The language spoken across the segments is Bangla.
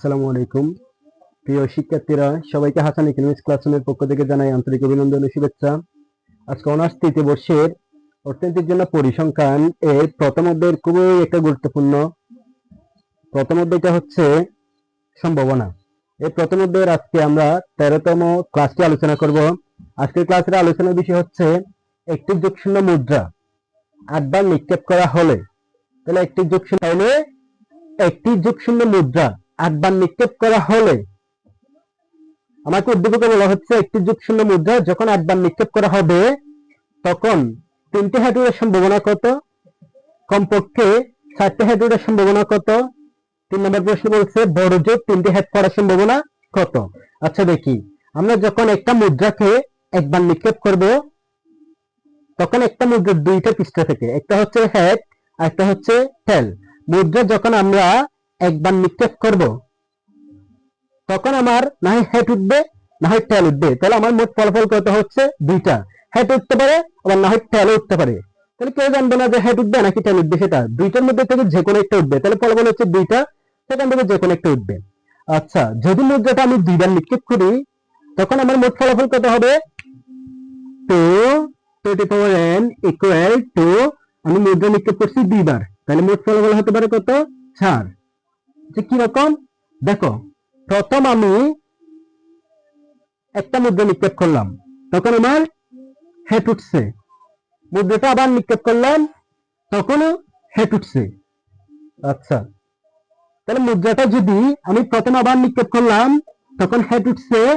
আসসালামু আলাইকুম। প্রিয় শিক্ষার্থীরা, সবাইকে হাসান ইকোনমিক্স ক্লাসরুমের পক্ষ থেকে জানাই আন্তরিক অভিনন্দন ও শুভেচ্ছা। আজকে অনার্স তৃতীয় বর্ষের অর্থনীতির জন্য পরিসংখ্যান এর প্রথম অধ্যায়ের খুবই একটা গুরুত্বপূর্ণ। প্রথম অধ্যায়টা হচ্ছে সম্ভাবনা। এই প্রথম অধ্যায়ের আজকে আমরা তেরোতম ক্লাসটি আলোচনা করব। আজকের ক্লাসের আলোচনার বিষয় হচ্ছে একটি যোগশূন্য মুদ্রা আটবার নিক্ষেপ করা হলে। তাহলে একটি যোগশূন্য হলে একটি যোগশূন্য মুদ্রা আটবার নিক্ষেপ করা হলে আমাকে উদ্দীপকে বলা হচ্ছে একটি যোগশূন্য মুদ্রা। যখন আটবার নিক্ষেপ করা হবে, তখন তিনটে হাঁটুরের সম্ভাবনা কত? কমপক্ষে চারটে হাঁটুরের সম্ভাবনা কত? তিন নম্বর প্রশ্ন বলছে বড় যোগ তিনটে হ্যাট পড়ার সম্ভাবনা কত? আচ্ছা দেখি। আমরা যখন একটা মুদ্রাকে একবার নিক্ষেপ করব, তখন একটা মুদ্রার দুইটা পৃষ্ঠা থেকে, একটা হচ্ছে হ্যাট আর একটা হচ্ছে টেল মুদ্রা যখন আমরা একবার নিক্ষেপ করব, তখন আমার না হয় হেড উঠবে না হয় টেল উঠবে। তাহলে আমার মোট ফলাফল কত হচ্ছে? দুইটা। হেড উঠতে পারে, আবার না হয় টেল উঠতে পারে। তাহলে কেউ জানবে না যে হেড উঠবে নাকি টেল উঠবে সেটা। দুইটার মধ্যে থেকে যে কোনো একটা উঠবে। তাহলে ফলাফল হচ্ছে দুইটা সেখান থেকে যে কোনো একটা উঠবে। আচ্ছা যদি মুদ্রাটা আমি দুইবার নিক্ষেপ করি, তখন আমার মোট ফলাফল কত হবে? Two two two power n equal to আমি মুদ্রা নিক্ষেপ করছি দুইবার। তাহলে মোট ফলাফল হতে পারে কত? চার। যে কি রকম? দেখো, প্রথম আমি একটা মুদ্রা নিক্ষেপ করলাম। তখন আমার হেড উঠছে। মুদ্রাটা আবার নিক্ষেপ করলাম। তখনও হেড উঠছে। আচ্ছা। তাহলে মুদ্রাটা যদি আমি প্রথম আবার নিক্ষেপ করলাম, তখন হেড উঠছে।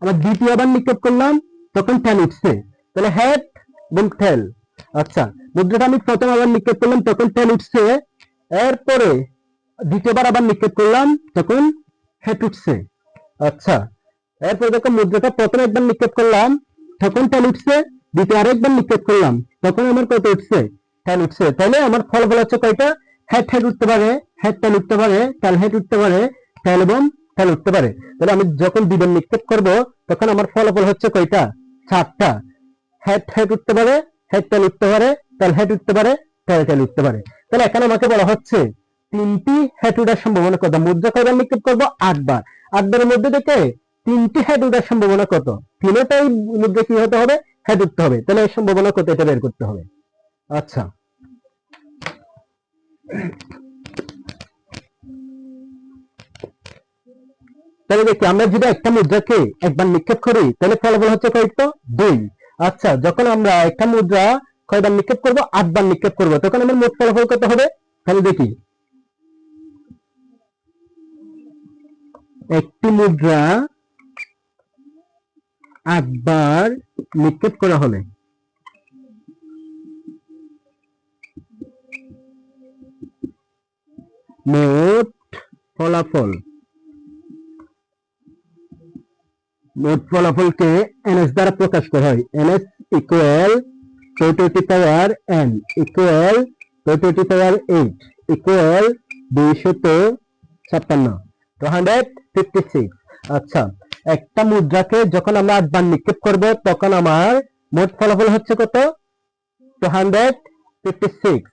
আবার দ্বিতীয় আবার নিক্ষেপ করলাম, তখন টেল উঠছে। তাহলে হেড এবং ঠেল আচ্ছা মুদ্রাটা আমি প্রথম আবার নিক্ষেপ করলাম, তখন টেল উঠছে। এরপরে দ্বিতীয়বার আবার নিক্ষেপ করলাম, তখন হেড উঠছে। আচ্ছা এরপরে দেখো মুদ্রাটা প্রথম একবার নিক্ষেপ করলাম, তখন টেল উঠছে, দ্বিতীয় আরেকবার নিক্ষেপ করলাম, তখন আমার কত উঠছে? টেল উঠছে। তাহলে আমার ফলাফল হচ্ছে কয়টা? হেড হেড উঠতে পারে হেড টেল উঠতে পারে টেল হেড উঠতে পারে টেল এবং টেল উঠতে পারে। তাহলে আমি যখন দুইবার নিক্ষেপ করব, তখন আমার ফলাফল হচ্ছে কয়টা? চারটা। হেড হেড উঠতে পারে হেড টেল উঠতে পারে টেল হেড উঠতে পারে টেল টেল উঠতে পারে। তাহলে এখানে আমাকে বলা হচ্ছে তিনটি হেড উঠার সম্ভাবনা কত? মুদ্রা কয়বার নিক্ষেপ করব? আটবার। আটবারের মধ্যে থেকে তিনটি হেড উঠার সম্ভাবনা কত? তিনটাই মুদ্রা কি হতে হবে? হেড উঠতে হবে। তাহলে এর সম্ভাবনা কত? এটা বের করতে হবে। আচ্ছা। তাহলে দেখি, আমরা যদি একটা মুদ্রাকে একবার নিক্ষেপ করি, তাহলে ফলাফল হচ্ছে কয়টা দুই। আচ্ছা যখন আমরা একটা মুদ্রা কয়বার নিক্ষেপ করব? আটবার নিক্ষেপ করব। তখন আমার মোট ফলাফল কত হবে? তাহলে দেখি। একটি মুদ্রা আটবার নিক্ষেপ করা হলে। মোট ফলাফল। মোট ফলাফলকে এনএস দ্বারা প্রকাশ করা হয়। NS equal to two power n equal to two power eight equal দুইশত ছাপ্পান্ন। টু হান্ড্রেড আচ্ছা একটা মুদ্রাকে যখন আমরা আটবার নিক্ষেপ করব, তখন আমার মোট ফলাফল হচ্ছে কত? টু হান্ড্রেড ফিফটি সিক্স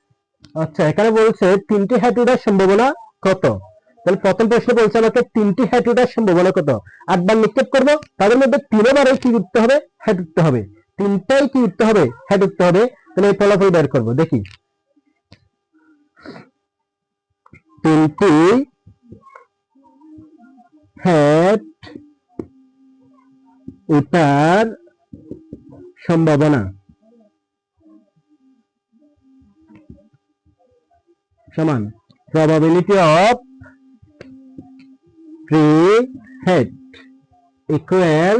আচ্ছা এখানে বলছে তিনটি সম্ভাবনা কত? তাহলে প্রথম প্রশ্ন বলছে আমাকে তিনটি সম্ভাবনা কত? নিক্ষেপ করব, তাদের মধ্যে তিনবারে কি উঠতে হবে? হেড উঠতে হবে। তিনটাই কি উঠতে হবে? হেড উঠতে হবে। তাহলে এই ফলাফল বের করব, দেখি। তিনটি হ্যাট এটার সম্ভাবনা। সমান। Probability of three head equal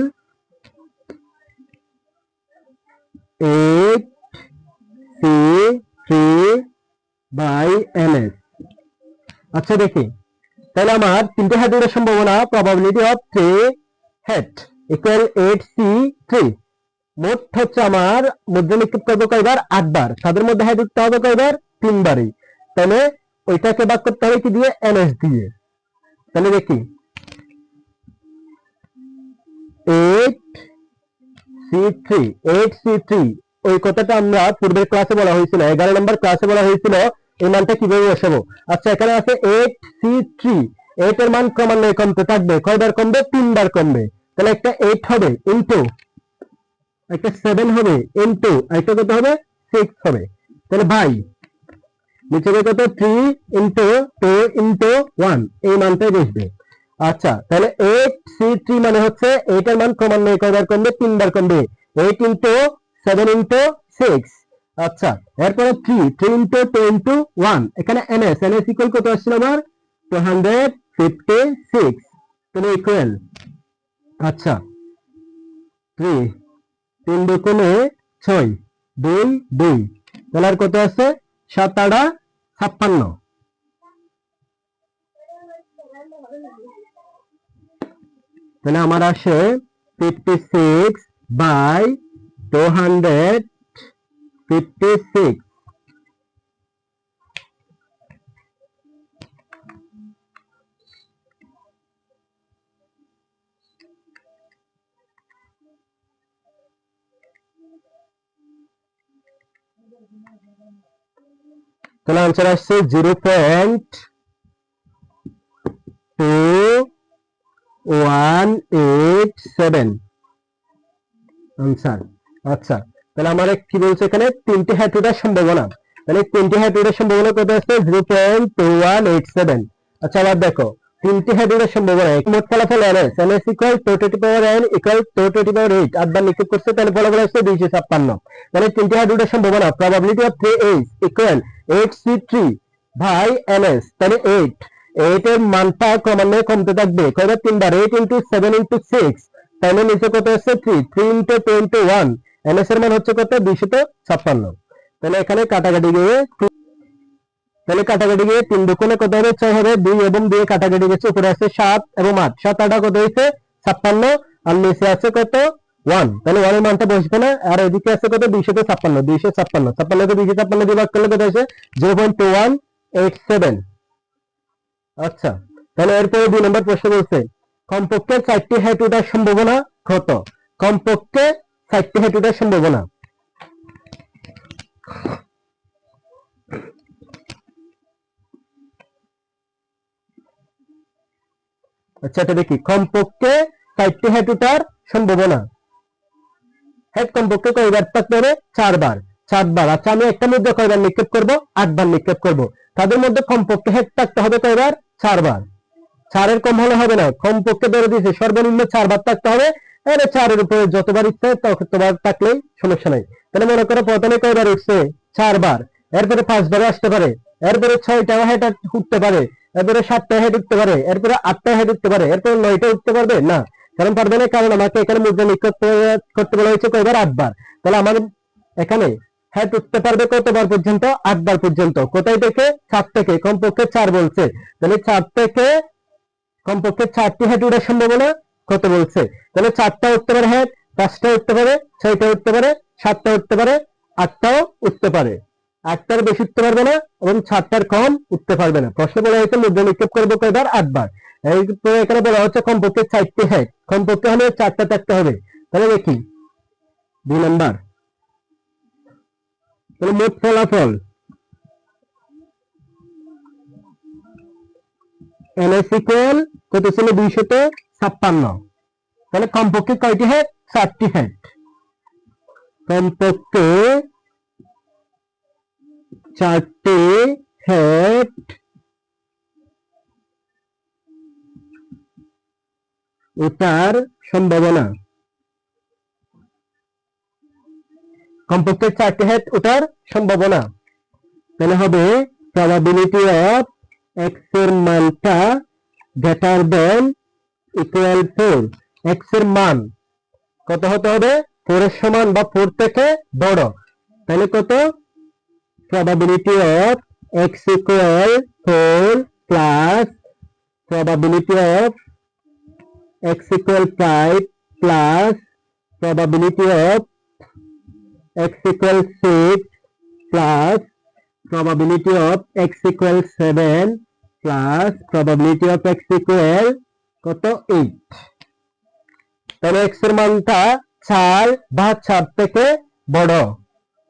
eight C three by M S আচ্ছা দেখি। তাহলে আমার তিনটে হেড এর সম্ভাবনা probability of three head equal 8 c 3 মোট হচ্ছে আমার মুদ্রা নিক্ষেপ করব কয়বার? আটবার। তাদের মধ্যে হেড উঠতে হবে কয়বার? তিনবারই। তাহলে ওইটাকে ভাগ করতে হবে কি দিয়ে? এনএস দিয়ে। তাহলে দেখি। Eight C three eight C three ওই কথাটা আমরা পূর্বের ক্লাসে বলা হয়েছিল, এগারো নম্বর ক্লাসে বলা হয়েছিল এই মানটা কীভাবে বসাবো? আচ্ছা এখানে আছে এইট সি থ্রি এইট এর মান ক্রমান্বয়ে কমতে থাকবে। কয়বার কমবে? তিনবার কমবে। তাহলে একটা এইট হবে ইন্টু একটা সেভেন হবে ইন্টু একটা কত হবে? সিক্স হবে। তাহলে ভাই, নিচে কত? Three into two into one এই মানটাই বসবে। আচ্ছা তাহলে এইট সি থ্রি মানে হচ্ছে এইটার মান ক্রমান্বয়ে কয়বার কমবে? তিনবার কমবে। Eight into seven into six আচ্ছা এরপরে three three into two into one এখানে এনএস এনএস ইকুয়াল কত আসছিল আমার টু হান্ড্রেড ফিফটি সিক্স তাহলে ইকুয়াল আচ্ছা থ্রি তিন দুগুণে ছয়, দুই দুই। তাহলে আর কত আছে? সাত আড়া ছাপ্পান্ন। তাহলে আমার আসে fifty six by two hundred fifty six তাহলে আনসার আসছে zero point two one eight seven answer আচ্ছা। তাহলে আমার কি বলছে এখানে? তিনটি হ্যাটুটার সম্ভাবনা। তাহলে তিনটি হ্যাটুটার সম্ভাবনা কত আসছে zero point two one eight seven আচ্ছা আবার দেখো, তিনটি হ্যাটুটার সম্ভাবনা মোট ফলাফল NS NS equal to two power n equal to two power eight আটবার নিক্ষেপ করছে, তাহলে ফলাফল আসছে দুইশো ছাপ্পান্ন। তাহলে তিনটি হ্যাটুটার সম্ভাবনা probability of three H equal eight C three ভাই এনএস তাহলে এইট এইট এর মানটা ক্রমান্বয়ে কমতে থাকবে। কয়বার তিনবার। Eight into seven into six তাহলে নিচে কত হচ্ছে three three into two into one NS এর মান হচ্ছে কত? দুইশত ছাপ্পান্ন। তাহলে এখানে কাটাকাটি গিয়ে তাহলে কাটাকাটি গিয়ে তিন দুগুণে কত হবে? ছয় হবে। দুই এবং দুই কাটাকাটি গেছে, উপরে আছে সাত এবং আট। সাত আটা কত হয়েছে? ছাপ্পান্ন। আর নিচে আছে কত? ওয়ান। তাহলে মানটা বসবে না। আর এদিকে আছে কত? দুইশত ছাপ্পান্ন। দুইশো ছাপ্পান্ন। দুইশো ছাপ্পান্ন দিয়ে ভাগ করলে কত হয়েছে zero point two one eight seven. আচ্ছা। তাহলে এরপরে দুই নম্বর প্রশ্ন বলছে, কমপক্ষে চারটি হেড উঠার সম্ভাবনা কত? কমপক্ষে হেড উঠার সম্ভাবনা আচ্ছা এটা দেখি। কমপক্ষে চারটি হেড উঠার সম্ভাবনা হেড কমপক্ষে কয়বার থাকতে হবে চারবার। চারবার। আচ্ছা আমি একটা মুদ্রা কয়বার নিক্ষেপ করব? আটবার নিক্ষেপ করব। তাদের মধ্যে কমপক্ষে হেড থাকতে হবে কয়বার? চারবার। চারের কম হলে হবে না। কমপক্ষে ধরে দিয়েছে। সর্বনিম্ন চারবার থাকতে হবে। এর চারের উপরে যতবার ইচ্ছে ততবার থাকলেই সমস্যা নাই। তাহলে মনে করো প্রথমে কয়বার উঠছে? চারবার। এরপরে পাঁচবারে আসতে পারে। এরপরে ছয়টা হেড উঠতে পারে। এরপরে সাতটা হেড উঠতে পারে। এরপরে আটটা হেড উঠতে পারে। এরপরে নয়টা উঠতে পারবে? না। কারণ পারবে না কারণ আমাকে এখানে মুদ্রা নিক্ষেপ করতে বলা হয়েছে কয়বার? আটবার। তাহলে আমার এখানে হেড উঠতে পারবে কতবার পর্যন্ত? আটবার পর্যন্ত। কোথায় থেকে? চার থেকে। কমপক্ষে চার বলছে। তাহলে চার থেকে কমপক্ষে চারটি হেড উঠার সম্ভাবনা কত বলছে? তাহলে চারটা উঠতে পারে হেড পাঁচটা উঠতে পারে, ছয়টা উঠতে পারে, সাতটা উঠতে পারে, আটটাও উঠতে পারে। আটটার বেশি উঠতে পারবে না এবং সাতটার কম উঠতে পারবে না। প্রশ্ন বলা হয়েছে মুদ্রা নিক্ষেপ করব কয়বার? আটবার। এখানে বলা হচ্ছে কমপক্ষে চারটি হেড কমপক্ষে হলে চারটা থাকতে হবে। তাহলে দেখি। দুই নাম্বার। মোট ফলাফল। এনএস কত ছিল? দুইশত। ছাপ্পান্ন। তাহলে কমপক্ষে কয়টি হেড চারটি হেড কমপক্ষে চারটি হেড ওটার সম্ভাবনা। কমপক্ষে চারটি হেড ওটার সম্ভাবনা। তাহলে হবে প্রবাবিলিটি অফ এক্সের মানটা গ্রেটার দেন ইকুয়াল ফোর এক্সের মান কত হতে হবে? ফোর এর সমান বা ফোর থেকে বড়। তাহলে কত? Probability of x equal four plus probability of x equal five plus probability of x equal 6 plus probability of x equal 7 plus probability of x equal কত? 8 তাহলে x এর মানটা 4 বা 4 থেকে বড়।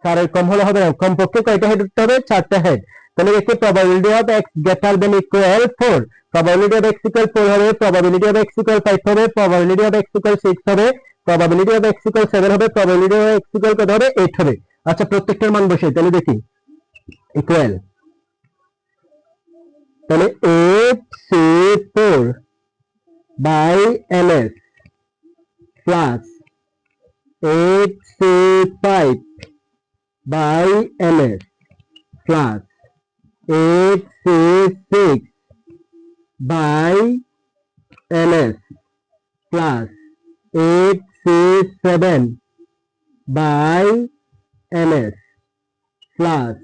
চারের কম হলে হবে না, কমপক্ষে কয়টা হেড উঠতে হবে? চারটা হেড তাহলে দেখি probability of x then equal four probability of x equal four হবে probability of x equal five হবে probability of x equal six হবে probability of x equal seven হবে প্রবাবিলিটি অফ এক্স ইকুয়াল কত হবে? এইট হবে। আচ্ছা প্রত্যেকটার মান বসে তাহলে দেখি। ইকুয়াল তাহলে eight C four by LS plus 8C5 by LS plus 8C6 by LS plus 867 by LS plus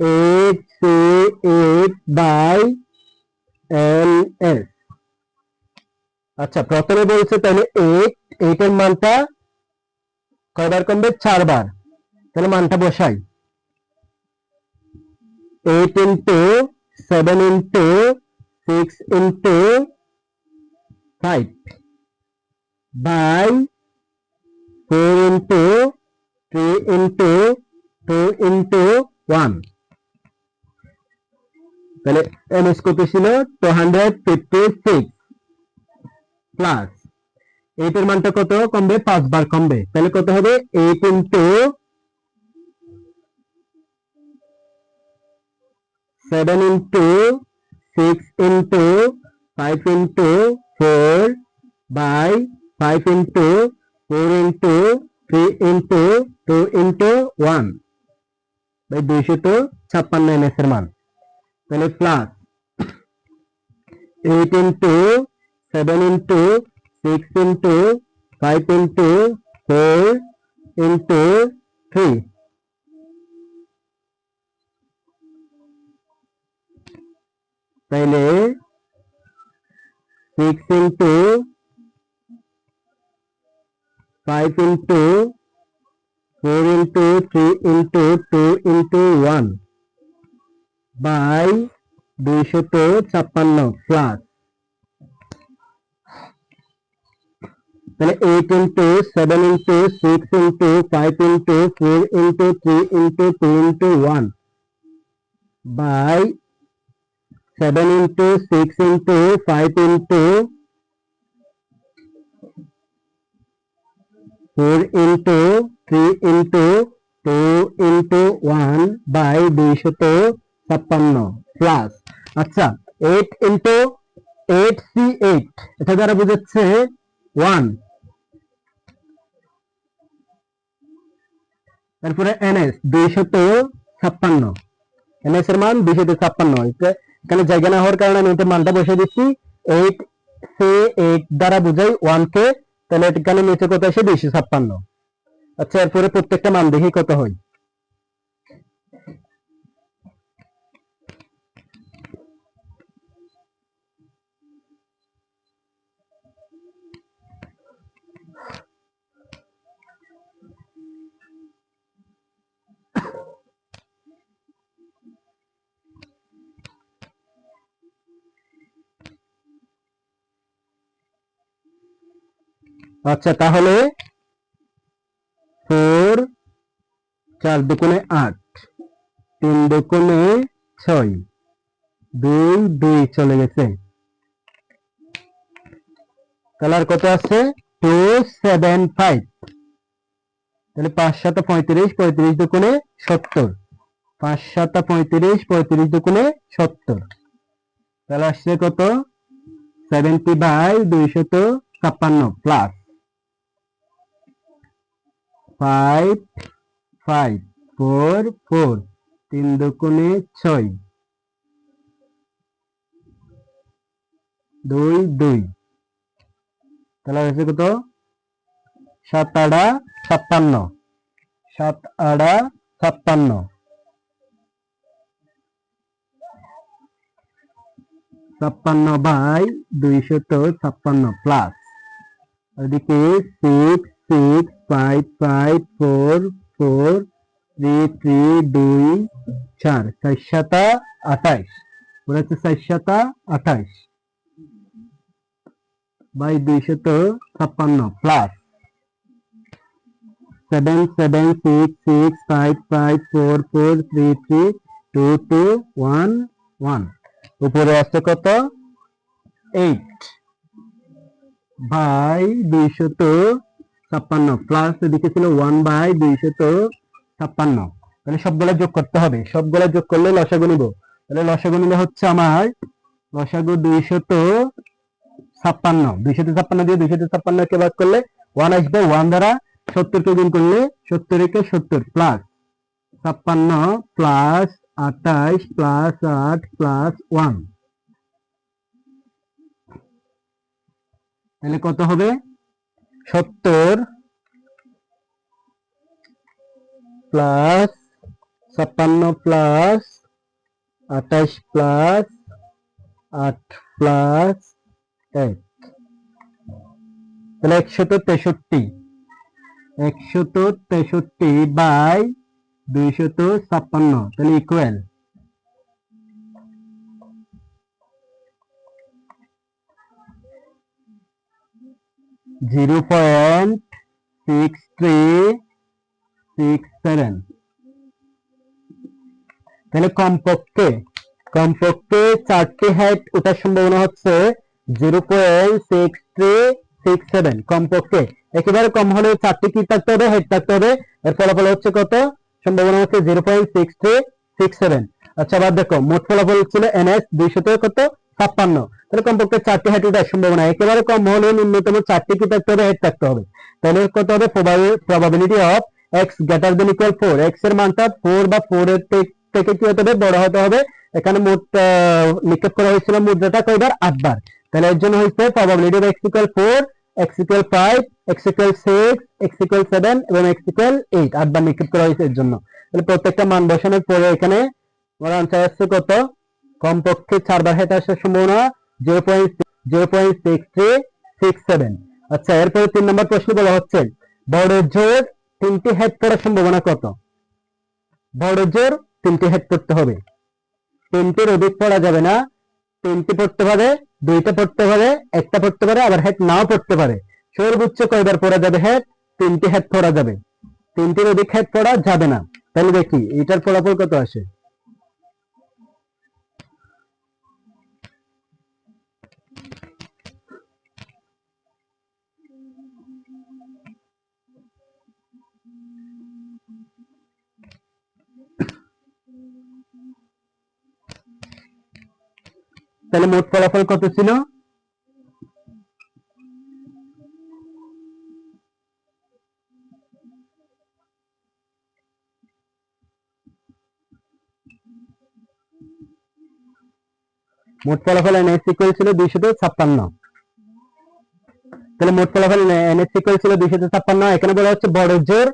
8C8 by LS আচ্ছা প্রথমে বলছে তাহলে এইট এইটের মানটা কয়বার কমবে? চারবার। তাহলে মানটা বসাই। Eight into seven into six into five by four into three into two into one তাহলে এমএস কত ছিল two hundred fifty six plus এইটের মানটা কত কমবে? পাঁচ পাঁচবার কমবে। তাহলে কত হবে? Eight into seven into six into five into four by five into four into three into two into one by দুইশত ছাপ্পান্ন এমএস এর মান। তাহলে plus eight into seven into six into five into four into three তাইলে six into five into four into three into two into one by দুইশত ছাপ্পান্ন প্লাস তাহলে eight into seven into six into five into four into three into two into one by seven into six into five into four into three into two into one by দুইশত ছাপ্পান্ন প্লাস আচ্ছা eight into eight C eight এটা দ্বারা বুঝাচ্ছে ওয়ান তারপরে এনএস দুইশত ছাপ্পান্ন। এনএস এর মান দুইশত ছাপ্পান্ন। এখানে জায়গা না হওয়ার কারণে আমি এটা মানটা বসে দিচ্ছি। এইট সে এইট দ্বারা বুঝাই ওয়ান কে, তাহলে এখানে নিচে কত আসে? দুইশো ছাপ্পান্ন। আচ্ছা এরপরে প্রত্যেকটা মান দেখি কত হয়। আচ্ছা তাহলে ফোর, চার দুগুণে আট, তিন দুগুণে ছয়, দুই দুই চলে গেছে। কালার কত আছে টু, সেভেন, ফাইভ। তাহলে পাঁচ, সাত, পঁয়ত্রিশ পঁয়ত্রিশ দুগুণে সত্তর। পাঁচ, সাত, পঁয়ত্রিশ পঁয়ত্রিশ দুগুণে সত্তর। তাহলে আসছে কত? সেভেন্টি বাই দুইশত ছাপ্পান্ন plus. Five five four four তিন দুগুণে ছয়। দুই দুই। তাহলে হয়েছে কত? সাত আড়া ছাপ্পান্ন। সাত আড়া ছাপ্পান্ন। ছাপ্পান্ন বাই দুইশত ছাপ্পান্ন প্লাস ওদিকে six six five five four four three three দুই, চার চার সাতা আঠাইশ ওরা হচ্ছে চার সাতা আঠাইশ বাই দুইশত ছাপ্পান্ন plus seven seven six six five five four four three three two two one one উপরে আছে কত? এইট দুইশত ছাপ্পান্ন প্লাস এদিকে ছিল ওয়ান বাই দুইশত ছাপ্পান্ন। তাহলে সবগুলো যোগ করতে হবে। সবগুলো যোগ করলে লসাগু নিব। তাহলে লসাগু নিলে হচ্ছে আমার লসাগু দুইশত ছাপ্পান্ন। দুইশত ছাপ্পান্ন দিয়ে দুইশত ছাপ্পান্ন কে বাদ করলে ওয়ান আসবে। ওয়ান দ্বারা সত্তর কে গুণ করলে সত্তর একে সত্তর প্লাস ছাপ্পান্ন প্লাস আঠাইশ প্লাস আট প্লাস ওয়ান তাহলে কত হবে? সত্তর প্লাস ছাপ্পান্ন প্লাস আঠাইশ প্লাস আট প্লাস এক। তাহলে একশত তেষট্টি। একশত তেষট্টি বাই দুইশত ছাপ্পান্ন, তাহলে equal zero point six three six seven তাহলে কমপক্ষে কমপক্ষে চারটি হেড ওঠার সম্ভাবনা হচ্ছে zero point six three six seven কমপক্ষে। একেবারে কম হলে চারটি কি থাকতে হবে? হেড থাকতে হবে। এর ফলাফল হচ্ছে কত? সম্ভাবনা হচ্ছে zero point six three six seven আচ্ছা আবার দেখো, মোট ফলাফল ছিল এনএস দুইশত কত? ছাপ্পান্ন। তাহলে কমপক্ষে চারটি হেড ওঠার সম্ভাবনা। একেবারে কম হলে ন্যূনতম চারটি কি থাকতে হবে? হেড থাকতে হবে। তাহলে কত হবে? Probability of x greater than equal four এক্সের মানটা ফোর বা ফোর এর থেকে কি হতে হবে? বড় হতে হবে। এখানে মোট নিক্ষেপ করা হয়েছিল মুদ্রাটা কয়বার? আটবার। তাহলে এর জন্য হয়েছে probability of x equal four x equal five x equal six x equal seven এবং এক্স ইকুয়াল এইট আটবার নিক্ষেপ করা হয়েছে এর জন্য। তাহলে প্রত্যেকটা মান বসানোর পরে এখানে আমার আনসার আসছে কত? কমপক্ষে চারবার হেঁটে আসার সম্ভাবনা আচ্ছা এরপরে তিন নম্বর প্রশ্ন বলা হচ্ছে জোর তিনটি পড়ার সম্ভাবনা কত? জোর তিনটি পড়তে হবে। তিনটির অধিক পড়া যাবে না। তিনটি পড়তে পারে, দুইটা পড়তে পারে, একটা পড়তে পারে, আবার হেড নাও পড়তে পারে। সর্বোচ্চ কয়বার পড়া যাবে হেড তিনটি হেড পড়া যাবে। তিনটির অধিক হেড পড়া যাবে না। তাহলে দেখি এটার ফলাফল কত আসে? তাহলে মোট ফলাফল কত ছিল? মোট ফলাফল এন এস ইকুয়াল ছিল দুইশত ছাপ্পান্ন। তাহলে মোট ফলাফল এন এস ইকুয়াল ছিল দুইশত ছাপ্পান্ন। এখানে বলা হচ্ছে বড় জোর,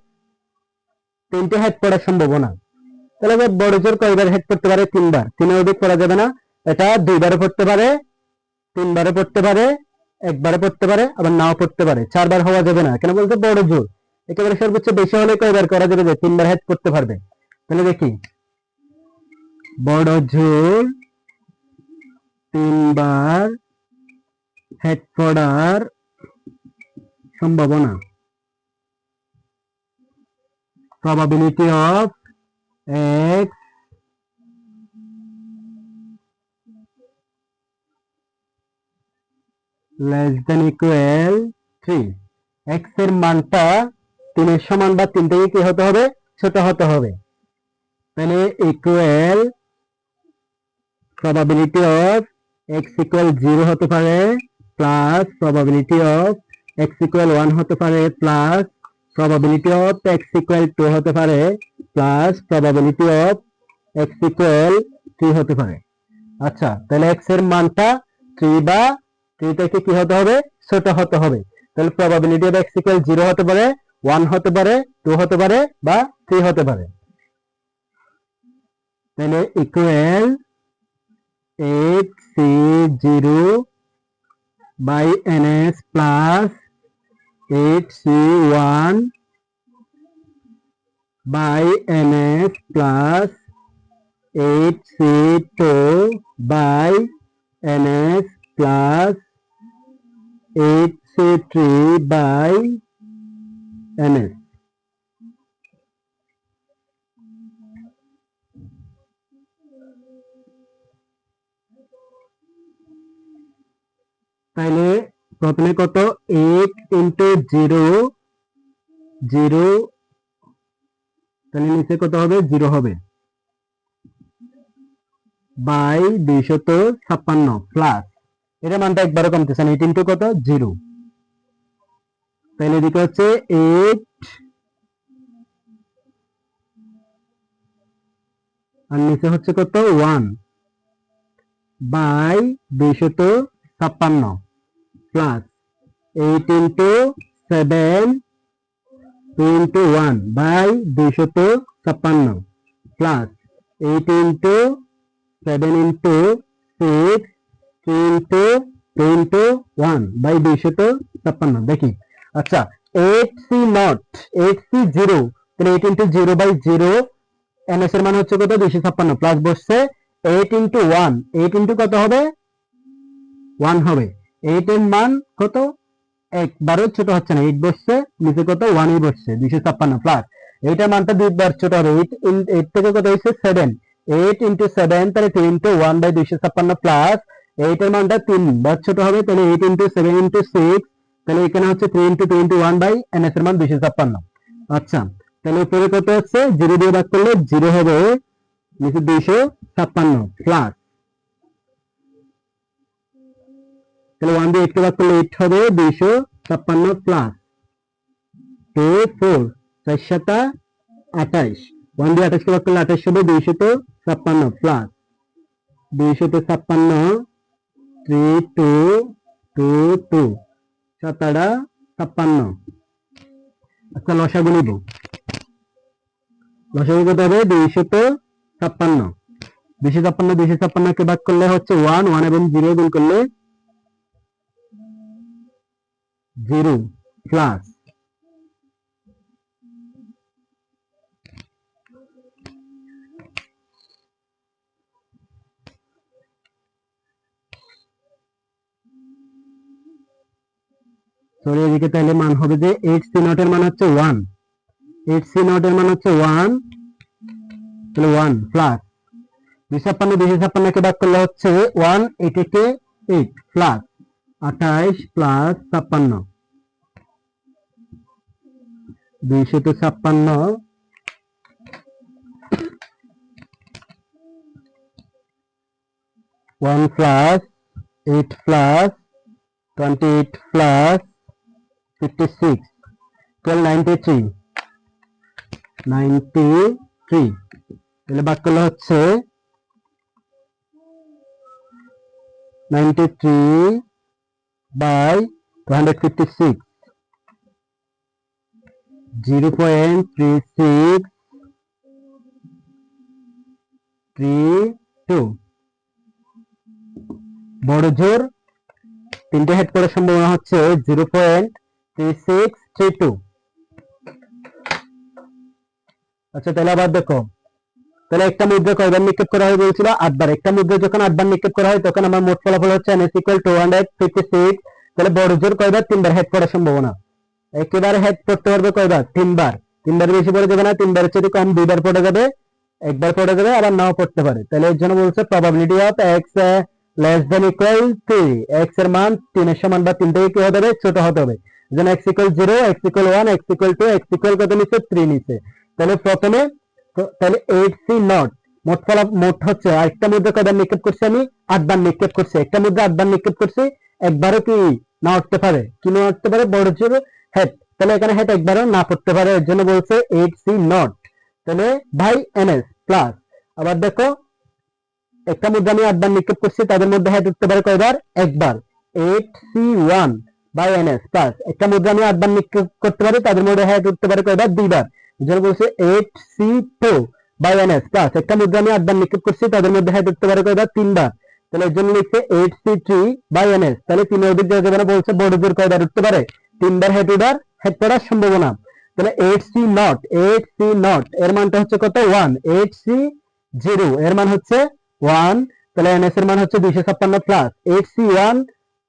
তিনটে হেড পড়ার সম্ভাবনা। তাহলে বড় জোর কয়বার হেড করতে পারে? তিনবার। তিনের অধিক করা যাবে না। এটা দুইবারে পড়তে পারে, তিনবারে পড়তে পারে, একবারে পড়তে পারে, আবার নাও পড়তে পারে। চারবার হওয়া যাবে না, কেন বলতে বড় জোর। একেবারে সর্বোচ্চ বেশি হলে কয়বার করা যাবে যে তিনবার হেড করতে পারবে? তাহলে দেখি। বড় জোর, তিনবার হেড পড়ার সম্ভাবনা। probability of x less than equal three এক্সের মানটা তিনের সমান বা তিন থেকে কি হতে হবে? ছোট হতে হবে। তাহলে equal probability of x equal zero হতে পারে plus probability of x equal one হতে পারে plus probability of x equal two হতে পারে plus probability of x equal three হতে পারে। আচ্ছা তাহলে এক্সের মানটা থ্রি বা এটাকে কি হতে হবে? ছোট হতে হবে। তাহলে probability of x equal zero হতে পারে ওয়ান হতে পারে টু হতে পারে, বা থ্রি হতে পারে। তাহলে equal eight C zero by N S plus eight C one by N S plus eight C two by N S plus 83 by ms তাহলে প্রথমে কত? এক ইন্টু জিরো জিরো তাহলে নিচে কত হবে? জিরো হবে। বাই দুইশত ছাপ্পান্ন প্লাস এটা মানটা একবারও কমতেছে না। এইট ইন্টু কত? জিরো তাহলে এদিকে হচ্ছে এইট আর নিচে হচ্ছে কত? ওয়ান বাই দুইশত ছাপ্পান্ন plus eight into seven into one by দুইশত ছাপ্পান্ন plus eight into seven into six into two দেখি। আচ্ছা তাহলে এর মান হচ্ছে কত? দুইশো ছাপ্পান্ন। প্লাস বসছে কত হবে? হবে। এর মান কত? একবারও ছোট হচ্ছে না। এইট বসছে, নিচে কত? ওয়ানই বসছে দুইশো ছাপ্পান্ন প্লাস এইটার মানটা দুইবার ছোট হবে। এইট এইট থেকে কত হয়েছে? সেভেন এইট ইন্টু সেভেন তাহলে টু ইন্টু ওয়ান বাই দুইশো ছাপ্পান্ন প্লাস এইটের মানটা তিন। বার ছোট হবে, তাহলে eight into seven into six তাহলে এখানে হচ্ছে three into two into one by N S এর মান দুইশো ছাপ্পান্ন। আচ্ছা তাহলে উপরে কত হচ্ছে জিরো দিয়ে ভাগ করলে জিরো হবে, নিচে দুইশো ছাপ্পান্ন প্লাস তাহলে ওয়ান দিয়ে এইটকে ভাগ করলে এইট হবে, দুইশো ছাপ্পান্ন প্লাস টু ফোর চার সাতা আঠাইশ। ওয়ান দিয়ে আঠাশকে ভাগ করলে আঠাশ হবে দুইশত ছাপ্পান্ন প্লাস দুইশত ছাপ্পান্ন থ্রি টু টু টু সাতারা ছাপ্পান্ন। আচ্ছা লসাগু নিব। লসাগু কত হবে? দুইশত ছাপ্পান্ন। দুইশো ছাপ্পান্ন দুইশো ছাপ্পান্নকে ভাগ করলে হচ্ছে ওয়ান। ওয়ান এবং জিরো গুণ করলে জিরো প্লাস। সরি এদিকে তাহলে মান হবে যে এইট সি নট এর মান হচ্ছে ওয়ান এইট সি নট এর মান হচ্ছে ওয়ান তাহলে ওয়ান প্লাস দুই ছাপ্পান্ন দুইশো ছাপ্পান্নকে ভাগ করলে হচ্ছে ওয়ান এটিকে এইট প্লাস আঠাইশ প্লাস ছাপ্পান্ন। দুইশত ছাপ্পান্ন। One plus eight plus twenty eight plus fifty six twelve ninety three ninety three তাহলে বাদ হচ্ছে নাইনটি থ্রি বাই বড় জোর, তিনটে হেড করার সম্ভাবনা হচ্ছে জিরো পয়েন্ট আচ্ছা তাহলে আবার দেখো। তাহলে একটা মুদ্রা কয়বার নিক্ষেপ করা হয় বলছিল? আটবার। একটা মুদ্রা যখন আটবার নিক্ষেপ করা হয়, তখন আমার মোট ফলাফল হচ্ছে N equal two hundred fifty six তাহলে বড় জোর কয়বার? তিনবার একেবারে পারবে কয়বার? তিনবার। তিনবার বেশি পড়ে যাবে না, তিনবারের চেয়ে কম, দুইবার পড়ে যাবে, একবার পড়ে যাবে, আবার নাও পড়তে পারে। তাহলে এর জন্য বলছে probability of x less than equal three এক্সের মান তিনের সমান বা তিন কি হতে হবে? ছোট হতে হবে। যেন x equal zero x equal one x equal two x equal কত নিচে থ্রি নিচে তাহলে প্রথমে তাহলে এইট সি নট মোট ফলা মোট হচ্ছে আরেকটা মুদ্রা কয়বার নিক্ষেপ করছি আমি? আটবার নিক্ষেপ করছি। একটা মুদ্রা আটবার নিক্ষেপ করছি, একবারও কি না উঠতে পারে? কি না উঠতে পারে? বড় জোর হেড তাহলে এখানে হেড একবারও না পড়তে পারে, এর জন্য বলছে এইট সি নট তাহলে বাই এনএস প্লাস আবার দেখো, একটা মুদ্রা আমি আটবার নিক্ষেপ করছি, তাদের মধ্যে হেড উঠতে পারে কয়বার? একবার। Eight C one by NS plus একটা মুদ্রা আমি আটবার নিক্ষেপ করতে পারি, তাদের মধ্যে হেড উঠতে পারে কয়বার? দুইবার। এই জন্য বলছে eight C two by NS plus একটা মুদ্রা আমি আটবার নিক্ষেপ করছি, তাদের মধ্যে হেড উঠতে পারে কয়বার? তিনবার। তাহলে এর জন্য লিখছে eight C three by NS তাহলে তিন অধিক দেওয়া যাবে না, বলছে বড় জোর কয়বার উঠতে পারে? তিনবার হেড উঠার হেড পড়ার সম্ভাবনা। তাহলে eight C nought eight C nought এর মানটা হচ্ছে কত? ওয়ান এইট সি জিরো এর মান হচ্ছে ওয়ান তাহলে এনএস এর মান হচ্ছে দুইশো ছাপ্পান্ন প্লাস এইট সি ওয়ান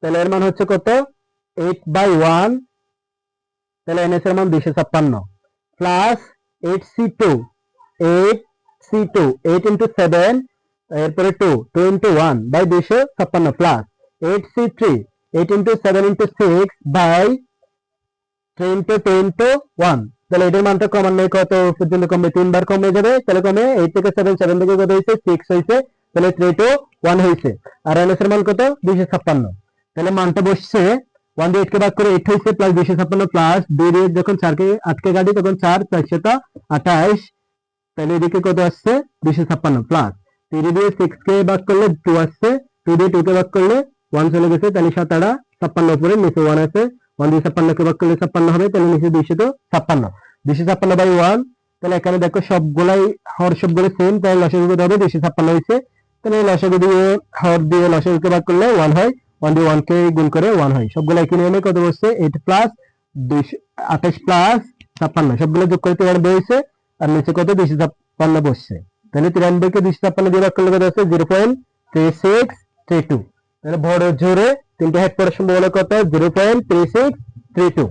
তাহলে এর মান হচ্ছে কত? এইট বাই ওয়ান তাহলে এনএস এর মান দুইশো ছাপ্পান্ন। Plus eight C two eight C two eight into seven এরপরে two two into one by দুইশো ছাপ্পান্ন plus eight C three eight into seven into six by three into into one তাহলে এটার মানটা ক্রমান্বয়ে কত পর্যন্ত কমবে? তিনবার কমে যাবে, তাহলে কমে এইট থেকে সেভেন সেভেন থেকে কত হয়েছে? সিক্স হয়েছে, তাহলে থ্রি টু ওয়ান হয়েছে। আর এনএস এর মান কত? দুইশো ছাপ্পান্ন। তাহলে মানটা বসছে ওয়ান দিয়ে এইটকে ভাগ করে এইট হয়েছে প্লাস দুইশো ছাপ্পান্ন প্লাস দুই দিয়ে যখন চারকে আটকে গাড়ি তখন চার চারশত আঠাশ। তাহলে এদিকে কত আসছে? দুইশো ছাপ্পান্ন প্লাস থ্রি দিয়ে সিক্স কে ভাগ করলে টু আসছে। টু দিয়ে টু কে ভাগ করলে ওয়ান চলে গেছে, তাহলে সাত আড়া ছাপ্পান্ন উপরে নিচে ওয়ান আছে। ওয়ান দিয়ে ছাপ্পান্ন কে ভাগ করলে ছাপ্পান্ন হবে, তাহলে নিচে দুইশো তো ছাপ্পান্ন। দুইশো ছাপ্পান্ন বাই ওয়ান তাহলে এখানে দেখো সবগুলাই হর সবগুলো সেম তাহলে লসাগু কত হবে দুইশো ছাপ্পান্ন হয়েছে। তাহলে লসাগু দিয়ে হর দিয়ে লসাগুকে ভাগ করলে ওয়ান হয়। ওয়ান দিয়ে ওয়ান কে গুণ করে ওয়ান হয়। সবগুলো একই নিয়মে কত বসছে? এইট প্লাস আঠাশ প্লাস ছাপ্পান্ন। সবগুলো যোগ করে তিরানব্বই হয়েছে, আর নিচে কত? দুইশো ছাপ্পান্ন বসছে। তাহলে তিরানব্বইকে দুইশো ছাপ্পান্ন দিয়ে ভাগ করলে কত আছে zero point three six three two তাহলে বড় জোরে তিনটে হেড করার সম্ভাবনা কত? Zero point three six three two